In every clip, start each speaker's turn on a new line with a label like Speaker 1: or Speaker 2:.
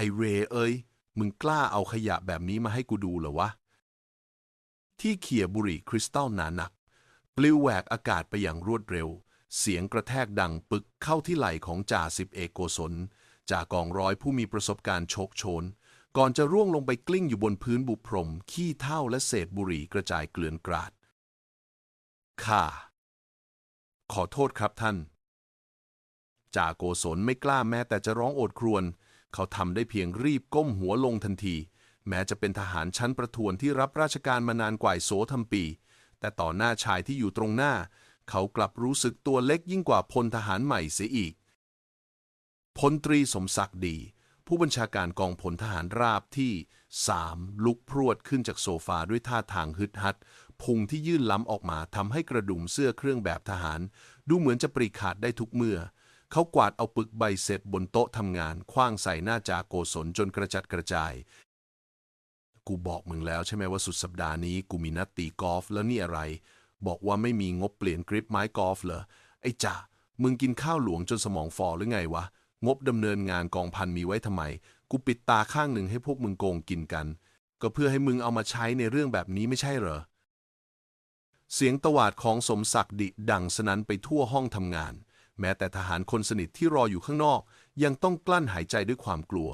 Speaker 1: ไอเรเอ้ย มึงกล้าเอาขยะแบบนี้มาให้กูดูเหรอวะ ที่เขี่ยบุหรี่คริสตัลหนาหนัก ปลิวแหวกอากาศไปอย่างรวดเร็ว เสียงกระแทกดังปึกเข้าที่ไหล่ของจ่าสิบเอกโกศลจ่ากองร้อยผู้มีประสบการณ์โชกโชน ก่อนจะร่วงลงไปกลิ้งอยู่บนพื้นบุพรม ขี้เถ้าและเศษบุหรี่กระจายเกลื่อนกราดข้าขอโทษครับท่านจ่าโกศลไม่กล้าแม้แต่จะร้องโอดครวญ เขาทำได้เพียงรีบก้มหัวลงทันที แม้จะเป็นทหารชั้นประทวนที่รับราชการมานานกว่าโสทำปี แต่ต่อหน้าชายที่อยู่ตรงหน้า เขากลับรู้สึกตัวเล็กยิ่งกว่าพลทหารใหม่เสียอีกพลตรีสมศักดิ์ดี ผู้บัญชาการกองพลทหารราบที่สามลุกพรวดขึ้นจากโซฟาด้วยท่าทางฮึดฮัดพุงที่ยื่นล้ำออกมาทำให้กระดุมเสื้อเครื่องแบบทหาร ดูเหมือนจะปรีขาดได้ทุกเมื่อ เขากวาดเอาปึกใบเสร็จบนโต๊ะทำงานคว้างใส่หน้าจาโกศลจนกระจัดกระจาย กูบอกมึงแล้วใช่ไหมว่าสุดสัปดาห์นี้ กูมีนัดตีกอล์ฟแล้วนี่อะไร บอกว่าไม่มีงบเปลี่ยนกริปไม้กอล์ฟเหรอไอ้จ่ามึงกินข้าวหลวงจนสมองฟอหรือไงวะ งบดำเนินงานกองพันมีไว้ทำไม กูปิดตาข้างหนึ่งให้พวกมึงโกงกินกัน ก็เพื่อให้มึงเอามาใช้ในเรื่องแบบนี้ไม่ใช่เหรอเสียงตวาดของสมศักดิ์ดิดังสนั้นไปทั่วห้องทำงาน แม้แต่ทหารคนสนิทที่รออยู่ข้างนอก ยังต้องกลั้นหายใจด้วยความกลัว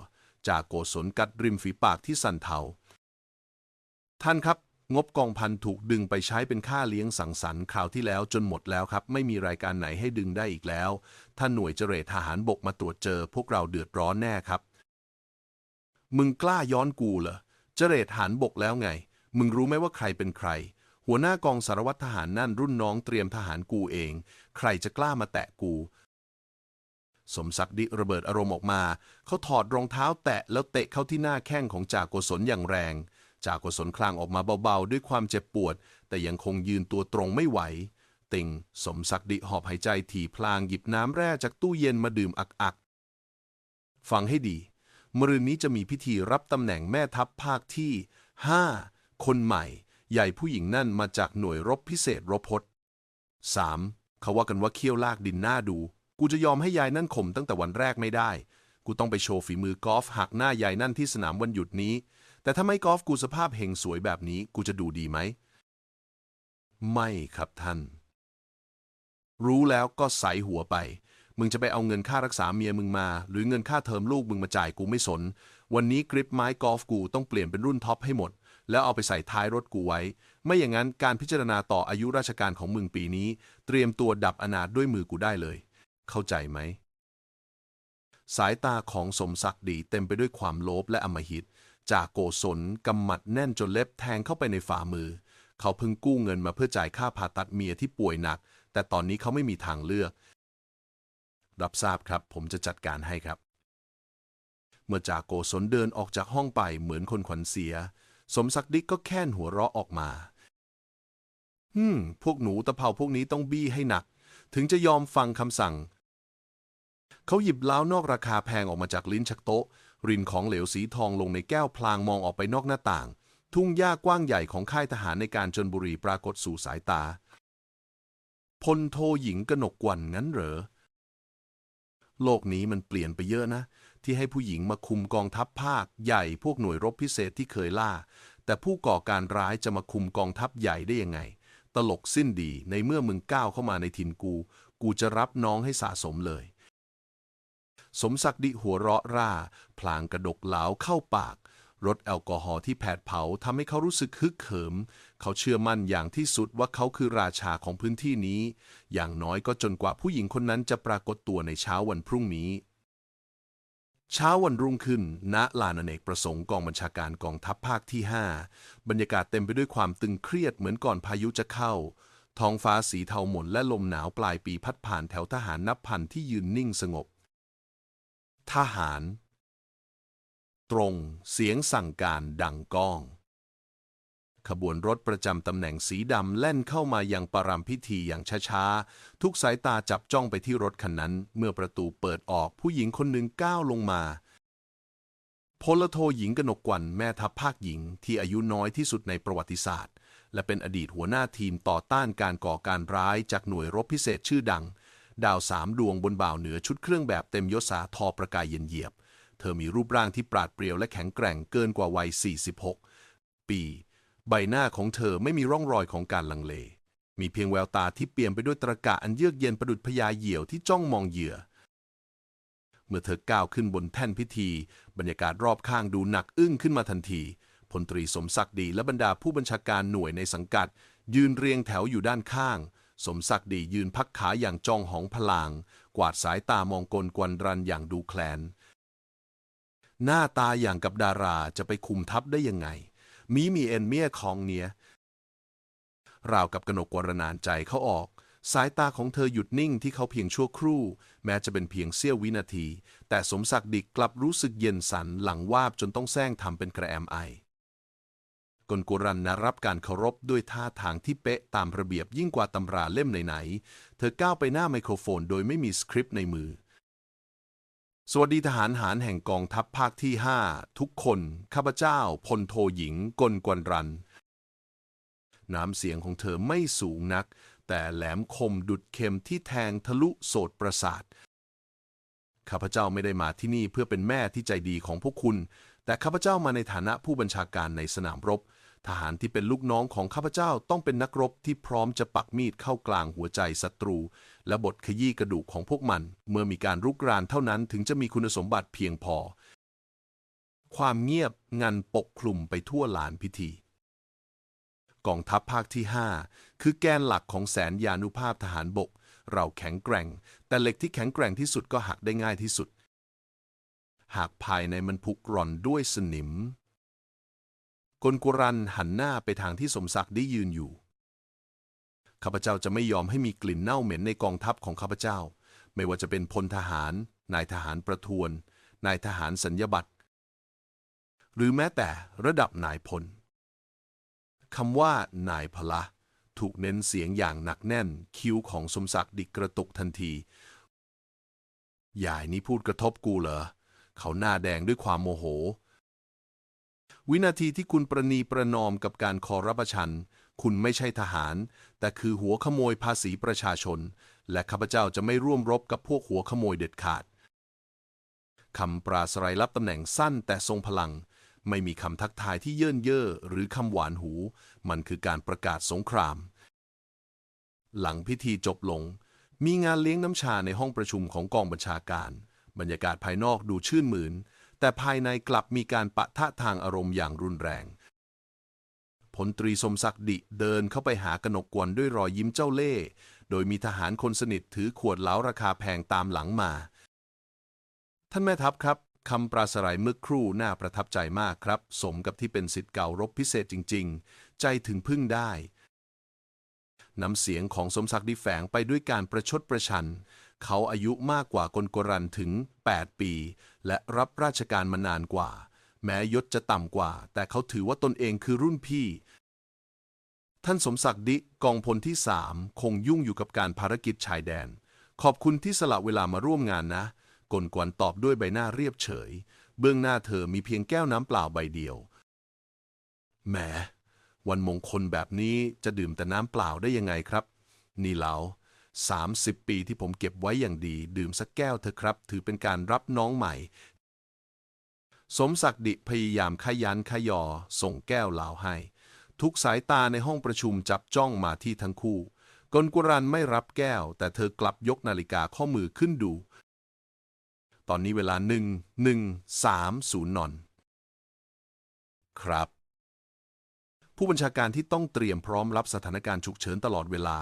Speaker 1: จากโกศลกัดริมฝีปากที่สั่นเทา ท่านครับ งบกองพันถูกดึงไปใช้เป็นค่าเลี้ยงสังสรรค์คราวที่แล้วจนหมดแล้วครับ ไม่มีรายการไหนให้ดึงได้อีกแล้ว ถ้าหน่วยเจรทหารบกมาตรวจเจอ พวกเราเดือดร้อนแน่ครับ มึงกล้าย้อนกูเหรอเจรทหารบกแล้วไง มึงรู้ไหมว่าใครเป็นใคร หัวหน้ากองสารวัตรทหารนั่นรุ่นน้องเตรียมทหารกูเอง ใครจะกล้ามาแตะกู สมศักดิ์ดิระเบิดอารมณ์ออกมา เขาถอดรองเท้าแตะแล้วเตะเข้าที่หน้าแข้งของจ่าโกศลอย่างแรง จ่าโกศลคลางออกมาเบาๆ ด้วยความเจ็บปวด แต่ยังคงยืนตัวตรงไม่ไหว ติงสมศักดิ์ดิหอบหายใจถี่พลางหยิบน้ำแร่จากตู้เย็นมาดื่มอักๆ ฟังให้ดีมรืนนี้จะมีพิธีรับตำแหน่งแม่ทัพภาคที่ 5 คนใหม่ ใหญ่ผู้หญิงนั่นมาจากหน่วยรบพิเศษรบพศ 3. เขาว่ากันว่าเคี่ยวลากดินหน้าดู กูจะยอมให้ยายนั่นข่มตั้งแต่วันแรกไม่ได้ กูต้องไปโชว์ฝีมือกอล์ฟหักหน้ายายนั่นที่สนามวันหยุดนี้ แต่ถ้าไม่กอล์ฟกูสภาพเฮงสวยแบบนี้ กูจะดูดีไหม ไม่ครับท่าน รู้แล้วก็ใส่หัวไป มึงจะไปเอาเงินค่ารักษาเมียมึงมา หรือเงินค่าเทอมลูกมึงมาจ่ายกูไม่สน วันนี้กริปไม้กอล์ฟกูต้องเปลี่ยนเป็นรุ่นท็อปให้หมด แล้วเอาไปใส่ท้ายรถกูไว้ ไม่อย่างนั้นการพิจารณาต่ออายุราชการของมึงปีนี้ เตรียมตัวดับอนาถด้วยมือกูได้เลย เข้าใจไหม สายตาของสมศักดิ์ดีเต็มไปด้วยความโลภและอำมหิต จากโกศลกำหมัดแน่นจนเล็บแทงเข้าไปในฝ่ามือ เขาเพิ่งกู้เงินมาเพื่อจ่ายค่าผ่าตัดเมียที่ป่วยหนัก แต่ตอนนี้เขาไม่มีทางเลือก รับทราบครับ ผมจะจัดการให้ครับเมื่อจากโกศลเดินออกจากห้องไปเหมือนคนขวัญเสีย สมศักดิ์ดิกก็แค่นหัวเราะออกมาฮึมพวกหนูตะเภาพวกนี้ต้องบี้ให้หนัก ถึงจะยอมฟังคำสั่ง เขาหยิบล้าวนอกราคาแพงออกมาจากลิ้นชักโต๊ะ รินของเหลวสีทองลงในแก้วพลางมองออกไปนอกหน้าต่าง ทุ่งหญ้ากว้างใหญ่ของค่ายทหารในการจนบุรีปรากฏสู่สายตา พลโทหญิงกนกวันงั้นเหรอ โลกนี้มันเปลี่ยนไปเยอะนะ ที่ให้ผู้หญิงมาคุมกองทัพภาคใหญ่พวกหน่วยรบพิเศษที่เคยล่า แต่ผู้ก่อการร้ายจะมาคุมกองทัพใหญ่ได้ยังไง ตลกสิ้นดีในเมื่อมึงก้าวเข้ามาในถิ่นกู กูจะรับน้องให้สะสมเลย สมศักดิ์หัวเราะร่า พลางกระดกเหลาเข้าปากรสแอลกอฮอล์ที่แผดเผาทำให้เขารู้สึกฮึกเหิม เขาเชื่อมั่นอย่างที่สุดว่าเขาคือราชาของพื้นที่นี้ อย่างน้อยก็จนกว่าผู้หญิงคนนั้นจะปรากฏตัวในเช้าวันพรุ่งนี้ เช้าวันรุ่งขึ้น ณ ลานอเนกประสงค์กองบัญชาการกองทัพภาคที่ 5 บรรยากาศเต็มไปด้วยความตึงเครียดเหมือนก่อนพายุจะเข้า ท้องฟ้าสีเทาหม่นและลมหนาวปลายปีพัดผ่านแถวทหารนับพันที่ยืนนิ่งสงบ ทหาร ตรงเสียงสั่งการดังก้อง ขบวนรถประจำตำแหน่งสีดำแล่นเข้ามายังปรามพิธีอย่างช้าๆ ทุกสายตาจับจ้องไปที่รถคันนั้น เมื่อประตูเปิดออกผู้หญิงคนหนึ่งก้าวลงมา พลโทหญิงกนกกวันแม่ทัพภาคหญิงที่อายุน้อยที่สุดในประวัติศาสตร์ และเป็นอดีตหัวหน้าทีมต่อต้านการก่อการร้ายจากหน่วยรบพิเศษชื่อดัง ดาวสามดวงบนบ่าวเหนือชุดเครื่องแบบเต็มยศสาทอประกายเย็นเหยียบ เธอมีรูปร่างที่ปราดเปรียวและแข็งแกร่งเกินกว่าวัย 46 ปี ใบหน้าของเธอไม่มีร่องรอยของการลังเล มีเพียงแววตาที่เปลี่ยมไปด้วยตรรกะอันเยือกเย็นประดุจพญาเหยี่ยวที่จ้องมองเหยื่อ เมื่อเธอก้าวขึ้นบนแท่นพิธี บรรยากาศรอบข้างดูหนักอึ้งขึ้นมาทันที พลตรีสมศักดิ์ดีและบรรดาผู้บัญชาการหน่วยในสังกัด ยืนเรียงแถวอยู่ด้านข้าง สมศักดิ์ดียืนพักขาอย่างจ้องหองพลาง กวาดสายตามองกลกวนรันอย่างดูแคลน หน้าตาอย่างกับดาราจะไปคุมทัพได้ยังไง มีมีเอ็นเมียคองเนียราวกับกนกวรนานใจเขาออก สายตาของเธอหยุดนิ่งที่เขาเพียงชั่วครู่ แม้จะเป็นเพียงเสี้ยววินาที แต่สมศักดิ์ดิกกลับรู้สึกเย็นสันหลังวาบจนต้องแซงทำเป็นกระแอมไอกลกุรันนะรับการเคารพด้วยท่าทางที่เป๊ะตามระเบียบยิ่งกว่าตำราเล่มไหนๆ เธอก้าวไปหน้าไมโครโฟนโดยไม่มีสคริปต์ในมือ สวัสดีทหารหารแห่งกองทัพภาคที่ 5 ทุกคน ข้าพเจ้าพลโทหญิงกลกวนรัน น้ำเสียงของเธอไม่สูงนัก แต่แหลมคมดุดเข็มที่แทงทะลุโสดประสาท ข้าพเจ้าไม่ได้มาที่นี่เพื่อเป็นแม่ที่ใจดีของพวกคุณ แต่ข้าพเจ้ามาในฐานะผู้บัญชาการในสนามรบ ทหารที่เป็นลูกน้องของข้าพเจ้าต้องเป็นนักรบที่พร้อมจะปักมีดเข้ากลางหัวใจศัตรู และบดขยี้กระดูกของพวกมัน เมื่อมีการรุกรานเท่านั้นถึงจะมีคุณสมบัติเพียงพอ ความเงียบงันปกคลุมไปทั่วลานพิธี กองทัพภาคที่ 5 คือแกนหลักของแสนยานุภาพทหารบก เราแข็งแกร่ง แต่เหล็กที่แข็งแกร่งที่สุดก็หักได้ง่ายที่สุด หากภายในมันผุกร่อนด้วยสนิม กลกุรันหันหน้าไปทางที่สมศักดิ์ได้ยืนอยู่ ข้าพเจ้าจะไม่ยอมให้มีกลิ่นเน่าเหม็นในกองทัพของข้าพเจ้า ไม่ว่าจะเป็นพลทหาร นายทหารประทวน นายทหารสัญญบัตร หรือแม้แต่ระดับนายพลคำว่านายพละถูกเน้นเสียงอย่างหนักแน่น คิ้วของสมศักดิ์ดิกระตุกทันทียายนี่พูดกระทบกูเหรอ เขาหน้าแดงด้วยความโมโห วินาทีที่คุณประนีประนอมกับการคอรับประชัน คุณไม่ใช่ทหาร แต่คือหัวขโมยภาษีประชาชน และข้าพเจ้าจะไม่ร่วมรบกับพวกหัวขโมยเด็ดขาดคำปราศรัยรับตำแหน่งสั้นแต่ทรงพลัง ไม่มีคำทักทายที่เยินเย่อหรือคำหวานหู มันคือการประกาศสงคราม หลังพิธีจบลง มีงานเลี้ยงน้ำชาในห้องประชุมของกองบัญชาการ บรรยากาศภายนอกดูชื่นมื่น แต่ภายในกลับมีการปะทะทางอารมณ์อย่างรุนแรง พลตรีสมศักดิ์ดิเดินเข้าไปหากนกกวนด้วยรอยยิ้มเจ้าเล่ห์โดยมีทหารคนสนิทถือขวดเหล้าราคาแพงตามหลังมา ท่านแม่ทัพครับคำปราศรัยเมื่อครู่น่าประทับใจมากครับ สมกับที่เป็นสิทธิ์เก่ารบพิเศษจริง ๆ ใจถึงพึ่งได้ น้ำเสียงของสมศักดิ์ดิแฝงไปด้วยการประชดประชัน เขาอายุมากกว่ากลกรันถึง 8 ปี และรับราชการมานานกว่า แม้ยศจะต่ำกว่า แต่เขาถือว่าตนเองคือรุ่นพี่ ท่านสมศักดิ์ดิกองพลที่สามคงยุ่งอยู่กับการภารกิจชายแดน ขอบคุณที่สละเวลามาร่วมงานนะ กลกวนตอบด้วยใบหน้าเรียบเฉย เบื้องหน้าเธอมีเพียงแก้วน้ำเปล่าใบเดียวแหมวันมงคลแบบนี้จะดื่มแต่น้ำเปล่าได้ยังไงครับ นี่เหลา 30 ปีที่ผมเก็บไว้อย่างดี ดื่มสักแก้วเถอะครับ ถือเป็นการรับน้องใหม่ สมศักดิ์ดิพยายามขยันขยอ ส่งแก้วเหลาให้ ทุกสายตาในห้องประชุมจับจ้องมาที่ทั้งคู่กลกุรันไม่รับแก้ว แต่เธอกลับยกนาฬิกาข้อมือขึ้นดู ตอนนี้เวลาหนึ่งหนึ่งสามศูนย์นอน ครับผู้บัญชาการที่ต้องเตรียมพร้อมรับสถานการณ์ฉุกเฉินตลอดเวลา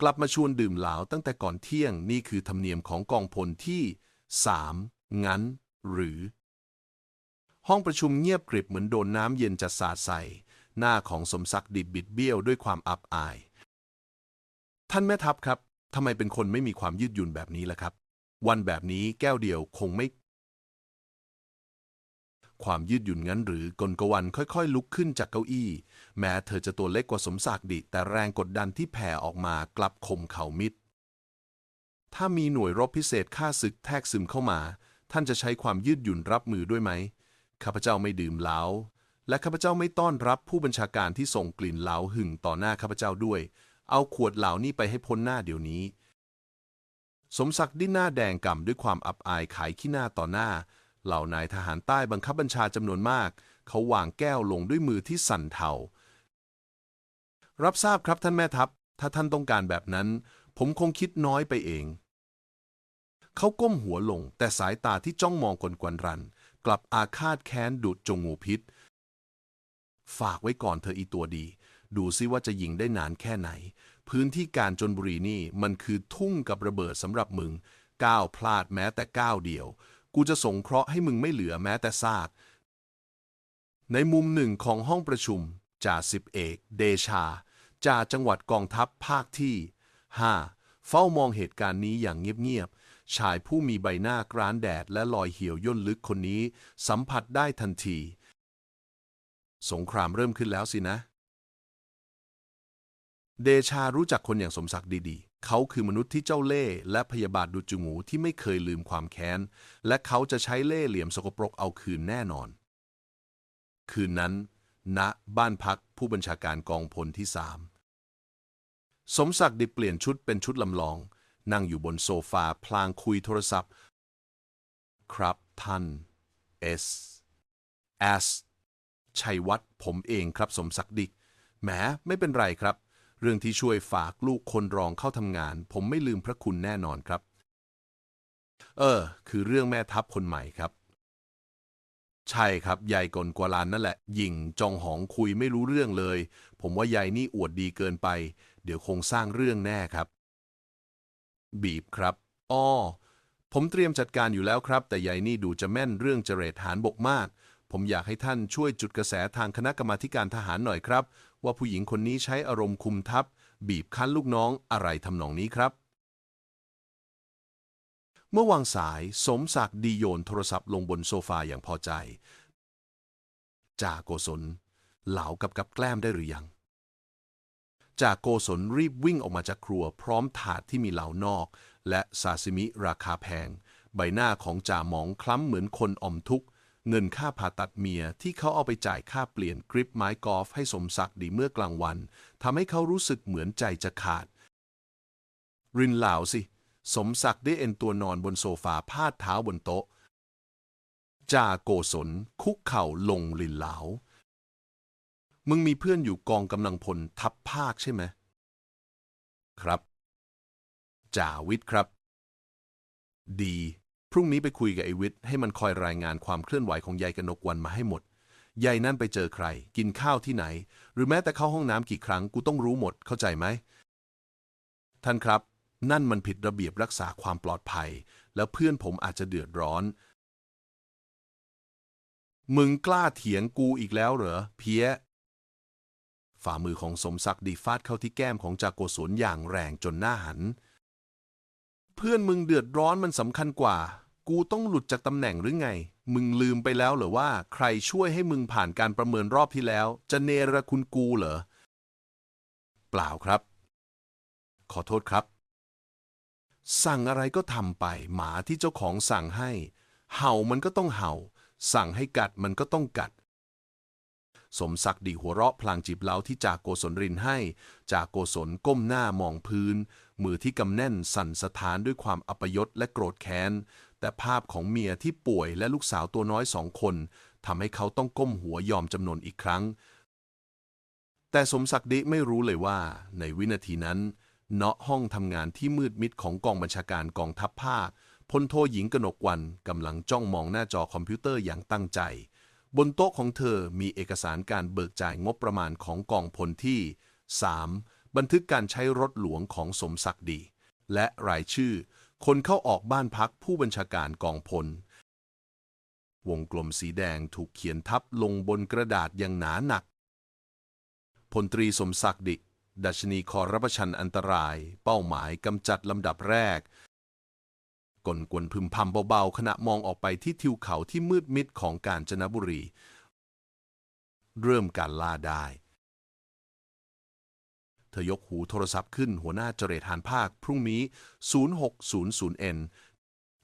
Speaker 1: กลับมาชวนดื่มเหล้าตั้งแต่ก่อนเที่ยงนี่คือธรรมเนียมของกองพลที่สามงั้น หรือ ห้องประชุมเงียบกริบเหมือนโดนน้ำเย็นจะสาดใส่ หน้าของสมศักดิ์ดิบบิดเบี้ยวด้วยความอับอาย ท่านแม่ทัพครับทำไมเป็นคนไม่มีความยืดหยุ่นแบบนี้ล่ะครับ วันแบบนี้แก้วเดียวคงไม่ ความยืดหยุ่นงั้นหรือกลกวันค่อยๆ ลุกขึ้นจากเก้าอี้ แม้เธอจะตัวเล็กกว่าสมศักดิ์ดิ แต่แรงกดดันที่แผ่ออกมากลับข่มเขามิด ถ้ามีหน่วยรบพิเศษฆ่าศึกแทรกซึมเข้ามา ท่านจะใช้ความยืดหยุ่นรับมือด้วยไหมข้าพเจ้าไม่ดื่มเหล้าและข้าพเจ้าไม่ต้อนรับผู้บัญชาการที่ส่งกลิ่นเหล้าหึงต่อหน้าข้าพเจ้าด้วย เอาขวดเหล้านี่ไปให้พ้นหน้าเดี๋ยวนี้ สมศักดิ์ดิ้นหน้าแดงก่ำด้วยความอับอายขายขี้หน้าต่อหน้า เหล่านายทหารใต้บังคับบัญชาจำนวนมาก เขาวางแก้วลงด้วยมือที่สั่นเทา รับทราบครับท่านแม่ทัพ ถ้าท่านต้องการแบบนั้น ผมคงคิดน้อยไปเอง เขาก้มหัวลง แต่สายตาที่จ้องมองกลกวนรัน กลับอาฆาตแค้นดุดจงงูพิษ ฝากไว้ก่อนเธออีตัวดี ดูซิว่าจะยิงได้นานแค่ไหน พื้นที่การจนบุรีนี่มันคือทุ่งกับระเบิดสำหรับมึงก้าวพลาดแม้แต่ก้าวเดียว กูจะสงเคราะห์ให้มึงไม่เหลือแม้แต่ซาก ในมุมหนึ่งของห้องประชุมจ่าสิบเอกเดชาจ่าจังหวัดกองทัพภาคที่ 5 เฝ้ามองเหตุการณ์นี้อย่างเงียบๆ ชายผู้มีใบหน้ากร้านแดดและรอยเหี่ยวย่นลึกคนนี้สัมผัสได้ทันที สงครามเริ่มขึ้นแล้วสินะ เดชารู้จักคนอย่างสมศักดิ์ดีๆ เขาคือมนุษย์ที่เจ้าเล่ห์และพยาบาทดุจงูที่ไม่เคยลืมความแค้น และเขาจะใช้เล่ห์เหลี่ยมสกปรกเอาคืนแน่นอน คืนนั้น ณบ้านพักผู้บัญชาการกองพลที่สามสมศักดิ์ได้เปลี่ยนชุดเป็นชุดลำลอง นั่งอยู่บนโซฟาพลางคุยโทรศัพท์ ครับท่าน S S ชัยวัฒน์ผมเองครับสมศักดิ์ดิแหมไม่เป็นไรครับ เรื่องที่ช่วยฝากลูกคนรองเข้าทำงาน ผมไม่ลืมพระคุณแน่นอนครับ เออ คือเรื่องแม่ทัพคนใหม่ครับ ใช่ครับยายกลกวาลานนั่นแหละ ยิงจองหองคุยไม่รู้เรื่องเลย ผมว่ายายนี่อวดดีเกินไป เดี๋ยวคงสร้างเรื่องแน่ครับ บีบครับอ้อผมเตรียมจัดการอยู่แล้วครับ แต่ยายนี่ดูจะแม่นเรื่องเจรตหารบกมาก ผมอยากให้ท่านช่วยจุดกระแสทางคณะกรรมาการทหารหน่อยครับ ว่าผู้หญิงคนนี้ใช้อารมณ์คุมทัพบีบคั้นลูกน้องอะไรทำนองนี้ครับ เมื่อวางสายสมศักดิ์ดีโยนโทรศัพท์ลงบนโซฟาอย่างพอใจจ่าโกศลเหลากับกับแกล้มได้หรือยังจ่าโกศลรีบวิ่งออกมาจากครัวพร้อมถาดที่มีเหลานอก และซาซิมิราคาแพง ใบหน้าของจ่ามองคล้ำเหมือนคนอมทุกข์ เงินค่าผ่าตัดเมียที่เขาเอาไปจ่ายค่าเปลี่ยนกริปไม้กอล์ฟให้สมศักดิ์ดีเมื่อกลางวันทำให้เขารู้สึกเหมือนใจจะขาด รินเหลาสิ สมศักดิ์ได้เอนตัวนอนบนโซฟาพาดเท้าบนโต๊ะจ่าโกศลคุกเข่าลงลินเหลา มึงมีเพื่อนอยู่กองกำลังพลทัพภาคใช่ไหม ครับจ่าวิทย์ครับ ดี พรุ่งนี้ไปคุยกับไอวิทย์ให้มันคอยรายงานความเคลื่อนไหวของยายกนกวันมาให้หมดยายนั่นไปเจอใคร กินข้าวที่ไหน หรือแม้แต่เข้าห้องน้ำกี่ครั้งกูต้องรู้หมดเข้าใจไหมท่านครับ นั่นมันผิดระเบียบรักษาความปลอดภัย แล้วเพื่อนผมอาจจะเดือดร้อน มึงกล้าเถียงกูอีกแล้วเหรอ เพี้ย ฝ่ามือของสมศักดิ์ดีฟาดเข้าที่แก้มของจากโกศลอย่างแรงจนหน้าหัน เพื่อนมึงเดือดร้อนมันสำคัญกว่า กูต้องหลุดจากตำแหน่งหรือไง มึงลืมไปแล้วเหรอว่า ใครช่วยให้มึงผ่านการประเมินรอบที่แล้ว จะเนรคุณกูเหรอ เปล่าครับ ขอโทษครับ สั่งอะไรก็ทำไป หมาที่เจ้าของสั่งให้ เห่ามันก็ต้องเห่า สั่งให้กัดมันก็ต้องกัด สมศักดิ์ดีหัวเราะพลางจีบเล้าที่จากโกศลรินให้ จากโกศลก้มหน้ามองพื้น มือที่กำแน่นสั่นสะท้านด้วยความอัปยศและโกรธแค้น แต่ภาพของเมียที่ป่วยและลูกสาวตัวน้อยสองคนทำให้เขาต้องก้มหัวยอมจำนนอีกครั้ง แต่สมศักดิ์ไม่รู้เลยว่า ในวินาทีนั้น เนาะห้องทำงานที่มืดมิดของกองบัญชาการกองทัพภาคพลโทหญิงกนกวันกำลังจ้องมองหน้าจอคอมพิวเตอร์อย่างตั้งใจ บนโต๊ะของเธอมีเอกสารการเบิกจ่ายงบประมาณของกองพลที่ 3. บันทึกการใช้รถหลวงของสมศักดิ์ดี และรายชื่อ คนเข้าออกบ้านพักผู้บัญชาการกองพล วงกลมสีแดงถูกเขียนทับลงบนกระดาษอย่างหนาหนัก พลตรีสมศักดิ์ดิ ดัชนีคอรับปชันอันตราย เป้าหมายกำจัดลำดับแรกกลกวนพึมพำเบาๆขณะมองออกไปที่ทิวเขาที่มืดมิดของกาญจนบุรี เริ่มการล่าได้ เธอยกหูโทรศัพท์ขึ้นหัวหน้าเจรทหานภาค พรุ่งนี้ 0600N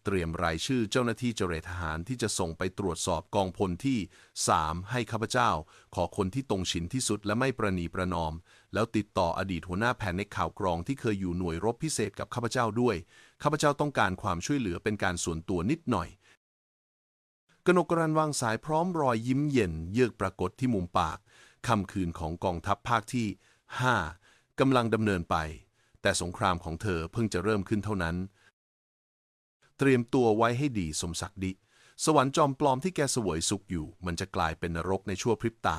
Speaker 1: เตรียมรายชื่อเจ้าหน้าที่เจรทหารที่จะส่งไปตรวจสอบกองพลที่ 3 ให้ข้าพเจ้า ขอคนที่ตรงฉินที่สุดและไม่ประนีประนอม แล้วติดต่ออดีตหัวหน้าแผนในข่าวกรองที่เคยอยู่หน่วยรบพิเศษกับข้าพเจ้าด้วย ข้าพเจ้าต้องการความช่วยเหลือเป็นการส่วนตัวนิดหน่อย กนกกรันวางสายพร้อมรอยยิ้มเย็น เยือกปรากฏที่มุมปาก ค่ำคืนของกองทัพภาคที่ 5 กำลังดำเนินไป แต่สงครามของเธอเพิ่งจะเริ่มขึ้นเท่านั้น เตรียมตัวไว้ให้ดีสมศักดิ์สวรรค์จอมปลอมที่แกสวยสุขอยู่ มันจะกลายเป็นนรกในชั่วพริบตา